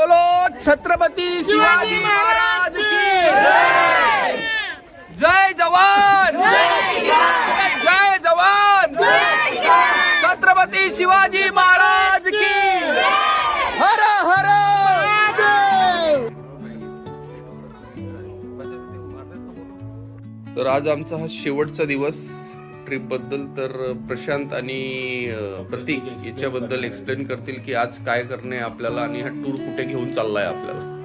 बोलो छत्रपती शिवाजी महाराज की जय! जवान! जय जवान! छत्रपती शिवाजी महाराज की हर हर! तर आज आमचा हा शेवटचा दिवस ट्रिपबद्दल तर प्रशांत आणि प्रतीक याच्याबद्दल एक्सप्लेन करतील की आज काय करणे आपल्याला आणि हा टूर कुठे घेऊन चाललाय आपल्याला.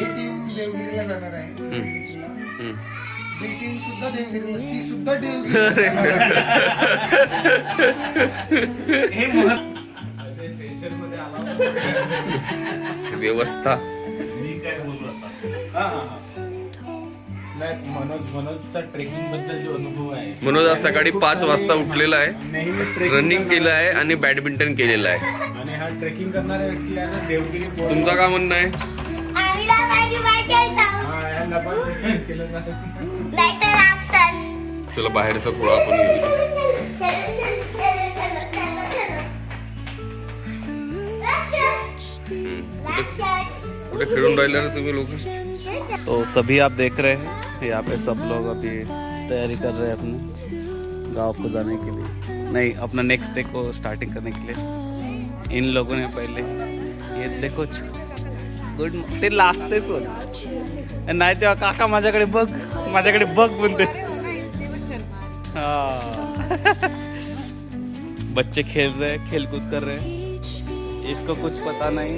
ए टीम देवगिरीला जाणार आहे. हम्म. बी टीम सुद्धा देवगिरीला सी सुद्धा देवगिरीला. जाणार व्यवस्था. नाही मनोज मनोजचा ट्रेकिंगबद्दल जो अनुभव आहे. मनोज आज सकाळी पाच वाजता उठलेला आहे. नेहमी ट्रेकिंग रनिंग केलं आहे आणि बॅडमिंटन केलेलं आहे. आणि हा ट्रेकिंग करणारा व्यक्ती आहे ना देवगिरी बोर्ड- तुमचं काय म्हणणं आहे? आईला माझी बायकेल जाऊ हा, यांना पण केलं जातं. नाहीतर लागतात तुला बाहेरचा थोडा आपण घेऊ. कुठे खेळून राहिले रे तुम्ही लोक? तो सभी आप देख रहे हैं। यहाँ पे सब लोग अभी तैयारी कर रहे हैं अपने गांव को जाने के लिए। नहीं अपना नेक्स्ट डे को स्टार्टिंग करने के लिए। इन लोगों ने पहले ये देखो गुड ते लाजतेच होत नाही तेव्हा काका माझ्याकडे बघ माझ्याकडे बघ म्हणते हाँ। बच्चे खेल रहे हैं खेल कूद कर रहे हैं। इसको कुछ पता नहीं।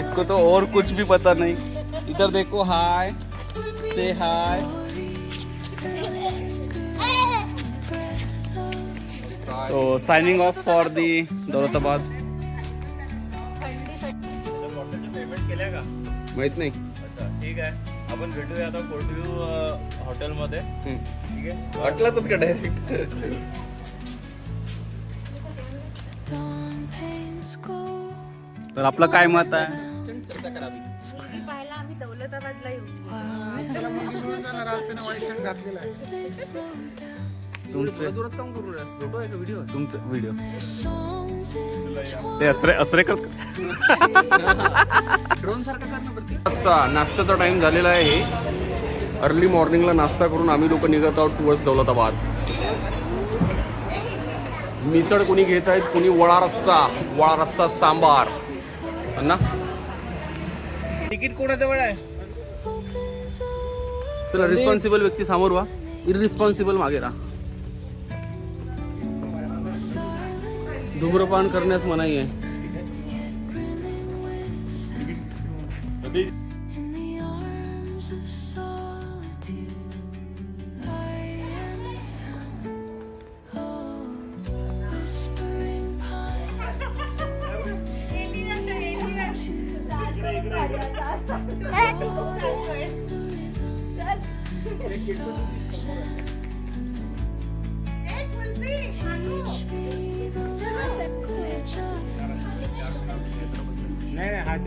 इसको तो और कुछ भी पता नहीं। इधर देखो हाय से हाय तो signing off for the Daulatabad माहीत नाही. अच्छा ठीक आहे. आपण भेटूया आता कोर्टव्ह्यू हॉटेलमध्ये हम्म. ठीक आहे? वाटलातच का डायरेक्ट तर आपलं काय मत आहे? आज त्यानं घातलेला आहे. तुमचं काम. फोटो आहे का व्हिडिओ तुमचं व्हिडिओ ते असरे असरे कर वाजता नाश्त्याचा टाइम झालेला आहे. अर्ली मॉर्निंगला नाश्ता करून आम्ही लोक निघत आहोत टुवर्ड्स दौलताबाद. मिसळ कोणी घेत आहेत कोणी वळा रस्सा. वळा रस्सा सांबार. ना तिकीट कोणाजवळ आहे? चला रिस्पॉन्सिबल व्यक्ती समोर व्हा. इरिस्पॉन्सिबल मागे राहा. धूम्रपान करण्यास मनाई आहे.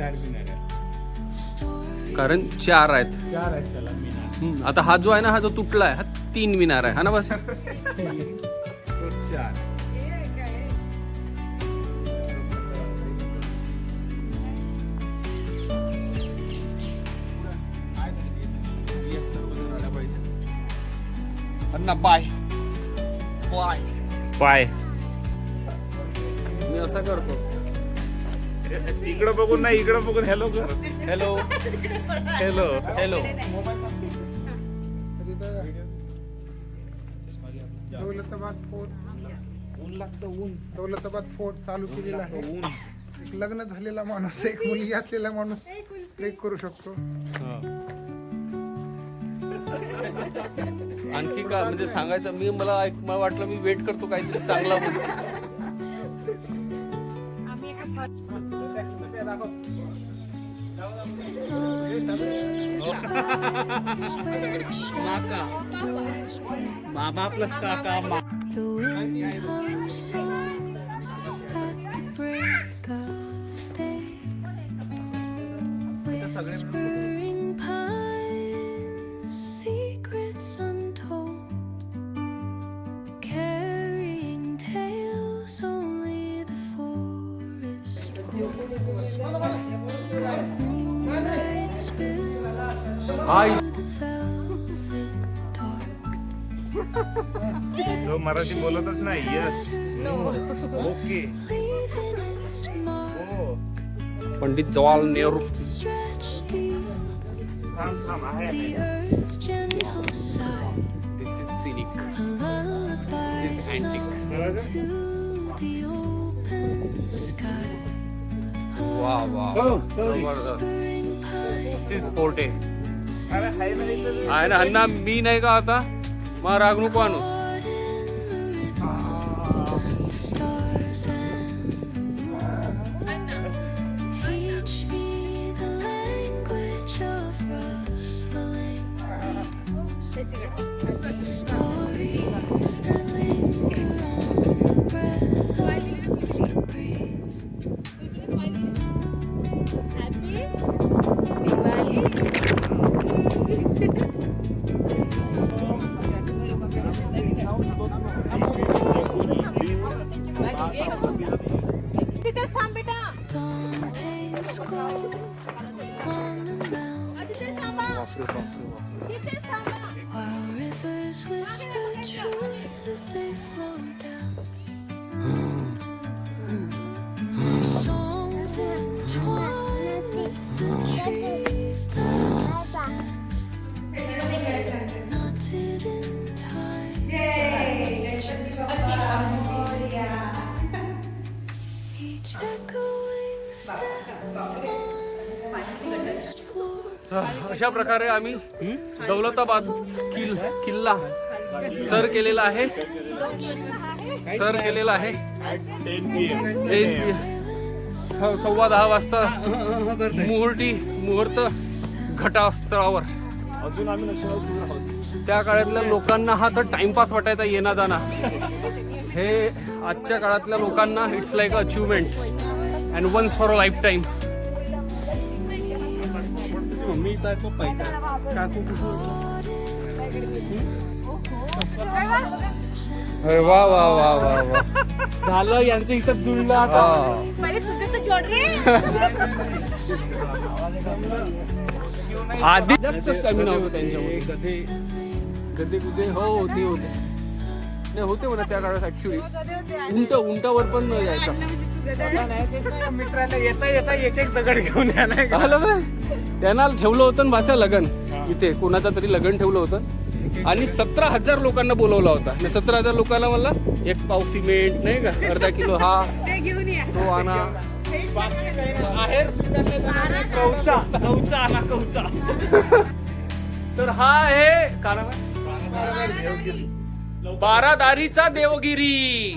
चार मिनार आहे कारण चार आहेत. चार आहेत त्याला मिनार हम्म, आता हा जो आहे ना हा जो तुटला आहे हा तीन मिनार आहे हा ना बस? तो चार. बाय. पाय मी असा करतो. इकडं बघून नाही इकडं बघून. हॅलो कर hello hello hello Daulatabad fort ऊन लागतं ऊन. दौलताबाद फोर्ट चालू केलेला आहे. एक लग्न झालेला माणूस एक मुलगी असलेला माणूस ट्रेक करू शकतो. आणखी का? म्हणजे सांगायचं मी मला ऐक मला वाटलं मी वेट करतो काहीतरी चांगला बोल Mama plus kaka. Ma the songs at the break of day. Whisper हाय जो मराठी बोलतच नाही yes okay leaving its mark. हो पंडित जवाहरलाल नेहरू Stretch deep थांब थांब आहे the earth's gentle sigh. This is scenic A lullaby this is antique चलायचं? to the open sky. वा वा जबरदस्त Spring pine दिस इज पोर्टे अरे हाय ना इथं. आहे ना अण्णा मी नाही का आता? मग राग नको आणूस stars तिथेच थांब बेटा Dawn अशा प्रकारे आम्ही दौलताबाद किल किल्ला सर केलेला आहे. सर केलेला आहे. ते सव्वा दहा वाजता मुहूर्ती मुहूर्त घटास्थळावर. अजून आम्ही त्या काळातल्या लोकांना हा तर टाइमपास वाटायचा येणं जाणं. हे आजच्या काळातल्या लोकांना it's like achievement and once for a lifetime अरे वा वा वा वा वा. झालं यांचं इथं जुळलं आता. आधी जास्त स्टॅमिना होतो त्यांच्यामध्ये. गदे गुदे हो होते होते. नाही होते म्हणा त्या काळात ऍक्च्युली उंट उंटावर पण यायचा. मित्राला येता येता एक एक दगड घेऊन या नाही का? आलं बे? त्यांना ठेवलं होतं ना भाषा लगन. इथे कोणाचा तरी लगन ठेवलं होतं. आणि सतरा हजार लोकांना बोलवला होता. आणि सतरा हजार लोकांना म्हणला एक पाव सिमेंट नाही का? अर्धा किलो हा. तो आणा. आहेर सुद्धा नाही जाणार. कौचा कौचा आला कौचा. तर हा आहे कारण बारादारीचा देवगिरी.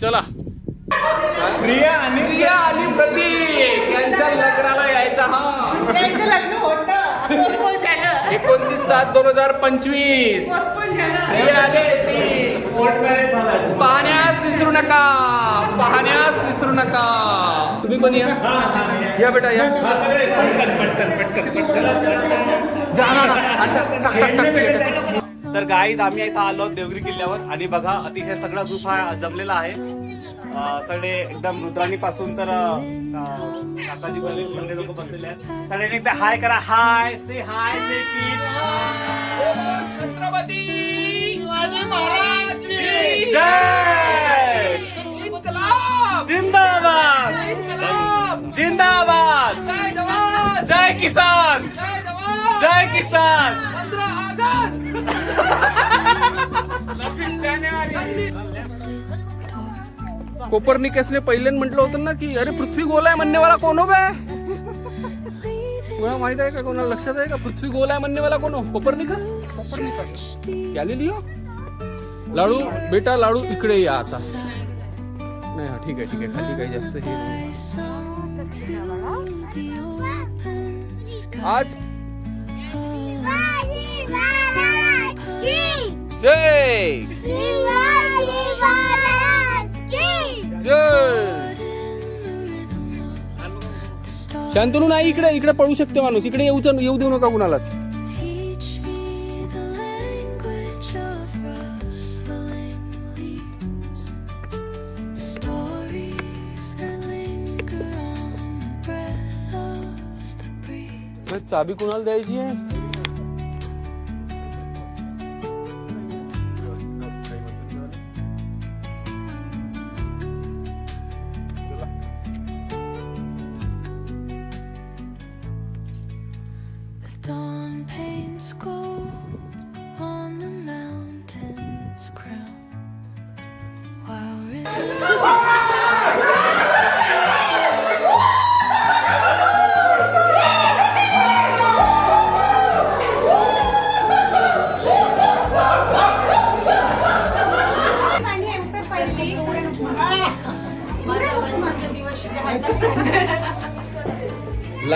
चला. प्रिया आणि प्रिया आणि प्रतीक यांच्या लग्नाला यायचा हा. एकोणतीस सात दोन हजार पंचवीस. प्रिया आणि प्रतीक. पाहण्यास विसरू नका. पाहण्यास विसरू नका. तुम्ही पण या. या बेटा या. जा ना, ना. आणि टाक, टाक, टाक, टाक, टाक. तर गाईज आम्ही इथं आलो देवगिरी किल्ल्यावर. आणि बघा अतिशय सगळा ग्रुप हा जमलेला आहे. सगळे एकदम रुद्राणी पासून तर काकाजी सगळे लोक बसलेले आहेत. सगळ्यांनी एकदा हाय करा. हाय से हाय से छत्रपती! जिंदाबाद! जिंदाबाद! जय किसान! जय किसान! पंधरा कोपरनिकसने पहिल्यांदा म्हटलं होतं ना की अरे पृथ्वी गोल आहे म्हणणेवाला कोण हो बे? कोणा माहीत आहे का कोणाला लक्षात आहे का? पृथ्वी गोल आहे म्हणणेवाला कोण हो? कोपरनिकस? कोपरनिकस. गॅलिलिओ लाडू बेटा लाडू इकडे या आता. नाही हा ठीक आहे ठीक आहे. खाली काही जास्त हे आज Six. शांतनू नाही इकडे इकडे पळू शकते माणूस. इकडे येऊ येऊ देऊ नका कुणालाच. चाबी कुणाला द्यायची आहे?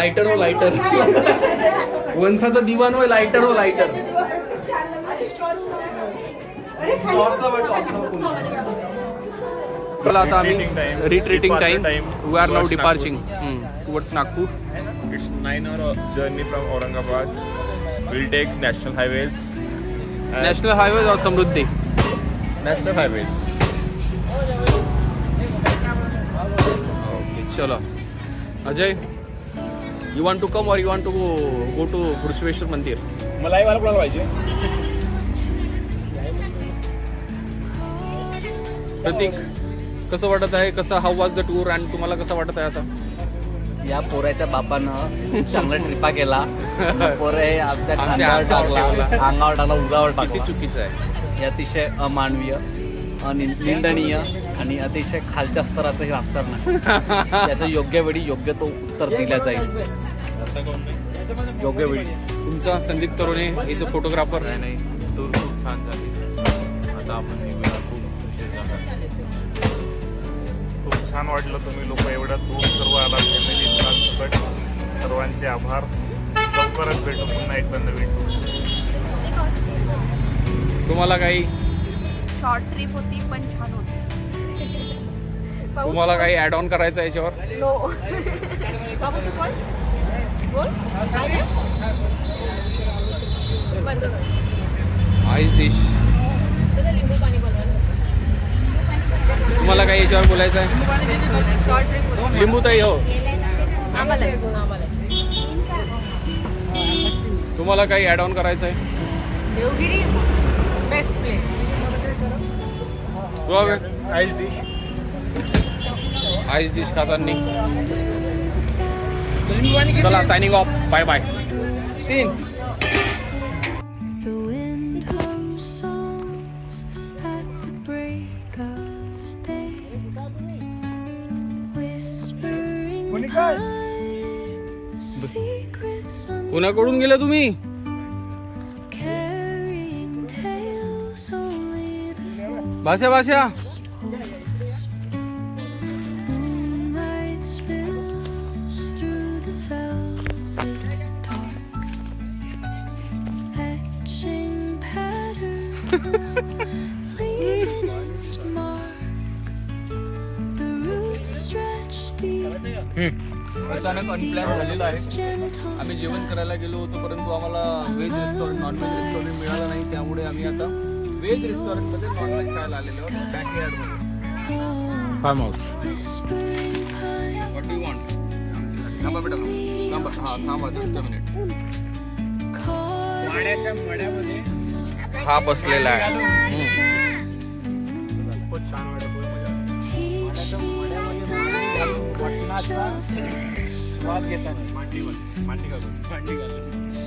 लाइटर हो लाइटर. वंशाचा दीवान हो लाइटर हो लाइटर. चला आता आम्ही retreating time we are now departing towards Nagpur it's nine hour journey from Aurangabad will take national highways national highways और समृद्धि नॅशनल हायवेज चलो. Ajay? You want to come और you want to go to Grishneshwar मंदिर मलाई मला कोणाला पाहिजे? प्रतीक कसं वाटत आहे? कसं हाऊ वॉज द टूर आणि तुम्हाला कसं वाटत आहे आता? या पोऱ्याच्या बापानं चांगला ट्रिपा केला. पोरे आमच्या आमच्या खांद्यावर अंगावर टाकला. ठेवला. अंगावर टाकला उगावर किती टाकला. चुकीचं आहे. हे अतिशय अमानवीय अनिंदनीय आणि अतिशय खालच्या स्तराचं हे राजकारण आहे. त्याचं योग्य वेळी योग्य तो उत्तर दिल्या जाईल. योग्य वेळी. तुमचा Sandeep Tarune is a photographer नाही नाही. टूर खूप छान झाली. आता आपण निघूया. खूप उशीर झाला. खूप छान वाटलं तुम्ही लोक एवढ्या दूर सर्व आला फॅमिली सकट सर्वांचे आभार. लवकरच भेटू. पुन्हा एकदा नवीन टूर तुम्हाला काही? शॉर्ट ट्रिप होती पण छान होती. तुम्हाला काही ऍड ऑन करायचं आहे याच्यावर? Ice dish. तुम्हाला काही याच्यावर बोलायचं आहे? लिंबू ताई हो. तुम्हाला काही ऍड ऑन करायचं आहे? Devgiri best place ice dish. Ice dish खाताना. चला signing off bye bye secrets कुणाकडून गेले तुम्ही भाषा भाषा अचानक अनप्लॅन झालेलं आहे. आम्ही जेवण करायला गेलो होतो परंतु आम्हाला veg restaurant non veg restaurant मिळालं नाही. त्यामुळे आम्ही आता व्हेज रेस्टॉरंटमध्ये नॉनव्हेज खायला आलेलो बॅकयार्डमध्ये farm house. What do want थांबा बेटा थांबा. हां थांबा. जस्ट अ मिनिट हा बसलेला आहे. खूप छान वाटलं आली. teach me मांडी घालून मांडी घालून